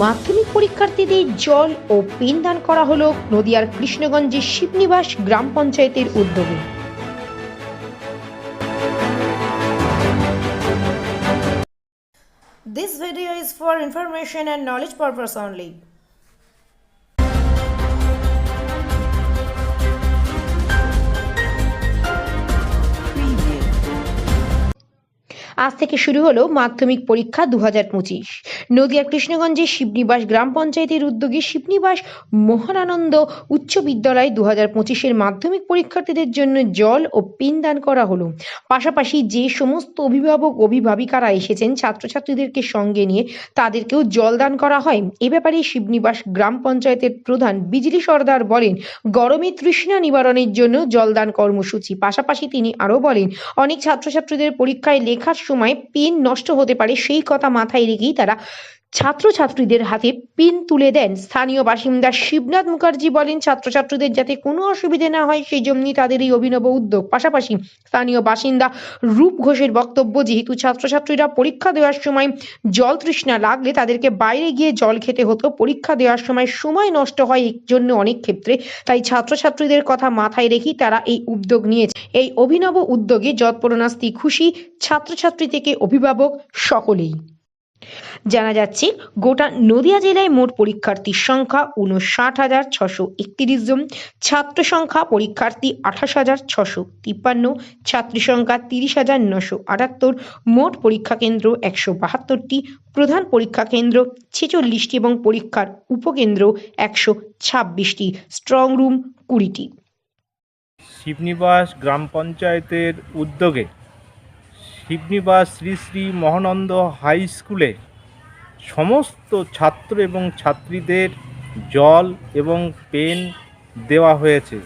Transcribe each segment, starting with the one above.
মাধ্যমিক পরীক্ষার্থীদের জল ও পেন দান করা হলো নদিয়ার কৃষ্ণগঞ্জের শিবনিবাস গ্রাম পঞ্চায়েতের উদ্যোগে This video is for information and knowledge purpose only. আজ থেকে শুরু হলো মাধ্যমিক পরীক্ষা দু হাজার পঁচিশ। নদিয়ার কৃষ্ণগঞ্জের শিবনিবাস গ্রাম পঞ্চায়েতের উদ্যোগে শিবনিবাস মোহনানন্দ উচ্চ বিদ্যালয় দু হাজার পঁচিশের মাধ্যমিক পরীক্ষার্থীদের জন্য জল ও পেন দান করা হলো। পাশাপাশি যে সমস্ত অভিভাবক, অভিভাবিকারা এসেছেন, ছাত্রছাত্রীদেরকে সঙ্গে নিয়ে তাদেরকেও জল দান করা হয়। এ ব্যাপারে শিবনিবাস গ্রাম পঞ্চায়েতের প্রধান বিজলি সর্দার বলেন, গরমে তৃষ্ণা নিবারণের জন্য জলদান কর্মসূচি। পাশাপাশি তিনি আরও বলেন, অনেক ছাত্রছাত্রীদের পরীক্ষায় লেখার সময় পেন নষ্ট হতে পারে সেই কথা মাথায় রেখেই তারা ছাত্রছাত্রীদের হাতে পিন তুলে দেন স্থানীয় বাসিন্দা শিবনাথ মুখার্জি বলেন, ছাত্রছাত্রীদের যাতে কোনো অসুবিধে না হয়, সেই জন্যই তাদের এই অভিনব উদ্যোগ। পাশাপাশি স্থানীয় বাসিন্দা রূপ ঘোষের বক্তব্য, যেহেতু ছাত্রছাত্রীরা পরীক্ষা দেওয়ার সময় জল তৃষ্ণা লাগলে তাদেরকে বাইরে গিয়ে জল খেতে হতো, পরীক্ষা দেওয়ার সময় সময় নষ্ট হয় এর জন্য অনেক ক্ষেত্রে। তাই ছাত্রছাত্রীদের কথা মাথায় রেখেই তারা এই উদ্যোগ নিয়েছে। এই অভিনব উদ্যোগে যৎপরণাস্তি খুশি ছাত্রছাত্রী থেকে অভিভাবক সকলেই। জানা যাচ্ছে, গোটা নদিয়া জেলায় মোট পরীক্ষার্থীর সংখ্যা উনষাট হাজার ছশো একত্রিশ জন। ছাত্র সংখ্যা পরীক্ষার্থী আঠাশ হাজার ছশো তিপ্পান্ন। ছাত্রী সংখ্যা তিরিশ হাজার নশো আটাত্তর। মোট পরীক্ষা কেন্দ্র একশো বাহাত্তরটি। প্রধান পরীক্ষা কেন্দ্র ছেচল্লিশটি এবং পরীক্ষার উপকেন্দ্র একশো ছাব্বিশটি। স্ট্রং রুম কুড়িটি। শিবনিবাস গ্রাম পঞ্চায়েতের উদ্যোগে শিবনিবাস শ্রী শ্রী মহানন্দ হাই স্কুলে সমস্ত ছাত্র এবং ছাত্রীদের জল এবং পেন দেওয়া হয়েছে।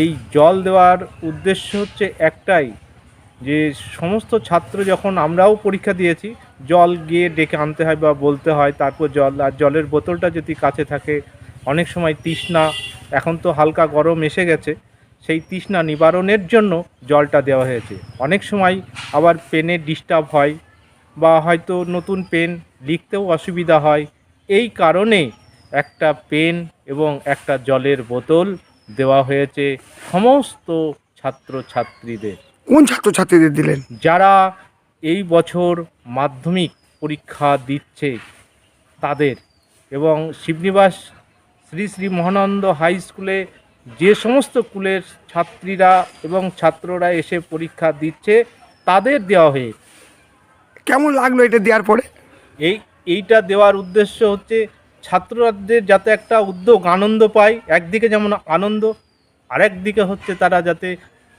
এই জল দেওয়ার উদ্দেশ্য হচ্ছে একটাই, যে সমস্ত ছাত্র যখন আমরাও পরীক্ষা দিয়েছি, জল গিয়ে ডেকে আনতে হয় বা বলতে হয়, তারপর জল আর জলের বোতলটা যদি কাছে থাকে, অনেক সময় তৃষ্ণা, এখন তো হালকা গরম এসে গেছে সেই তৃষ্ণা নিবারণের জন্য জলটা দেওয়া হয়েছে। অনেক সময় আবার পেনে ডিস্টার্ব হয় বা হয়তো নতুন পেন লিখতেও অসুবিধা হয়। এই কারণে একটা পেন এবং একটা জলের বোতল দেওয়া হয়েছে সমস্ত ছাত্রছাত্রীদের। কোন ছাত্রছাত্রীদের দিলেন? যারা এই বছর মাধ্যমিক পরীক্ষা দিচ্ছে তাদের এবং শিবনিবাস শ্রী শ্রী মহানন্দ হাই স্কুলে যে সমস্ত স্কুলের ছাত্রীরা এবং ছাত্ররা এসে পরীক্ষা দিচ্ছে তাদের দেওয়া হয়ে কেমন লাগল এটা দেওয়ার পরে? এই এইটা দেওয়ার উদ্দেশ্য হচ্ছে ছাত্রদের যাতে একটা উদ্যোগ আনন্দ পায় একদিকে যেমন আনন্দ আরেক দিকে হচ্ছে তারা যাতে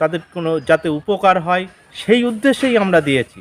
তাদের কোনো যাতে উপকার হয় সেই উদ্দেশ্যেই আমরা দিয়েছি।